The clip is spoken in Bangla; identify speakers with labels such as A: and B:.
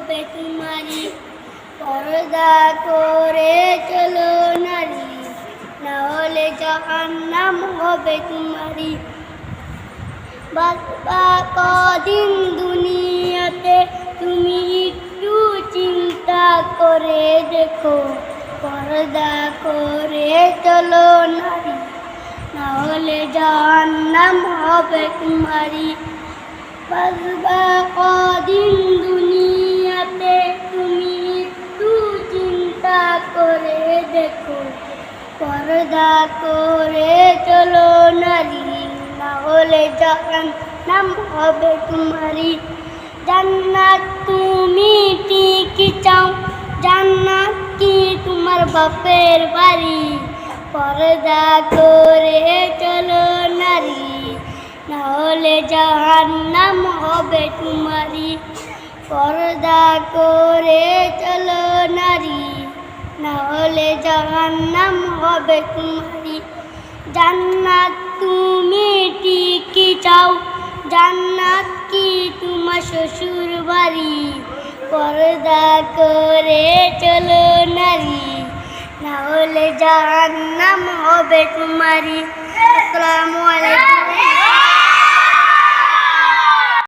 A: হবে তোমারই। পর্দা করে চলো নারী না হলে জাহান্নাম হবে তোমারই। বাবা কদিন দুনিয়াতে তুমি একটু চিন্তা করে দেখো। পর্দা করে চলো নারী না হলে জাহান্নাম হবে তোমারই। বাবা কদিন পর্দা করে চলো নারী না হলে যখন নাম হবে তোমারই। জান্নাত তুমি টিকি চাও, জান্নাত কি তোমার বাপের বাড়ি? পর্দা করে চলো নারী না হলে জাহান্নাম হবে তোমারই। পর্দা করে জাহান্নাম হবে তোমারই জান্নাত তুমি টিকি চাও, জান্নাত কি তোমার শ্বশুর বাড়ি? পর্দা করে চলো নারী না হলে জাহান্নাম হবে তোমারই আসসালামু আলাইকুম।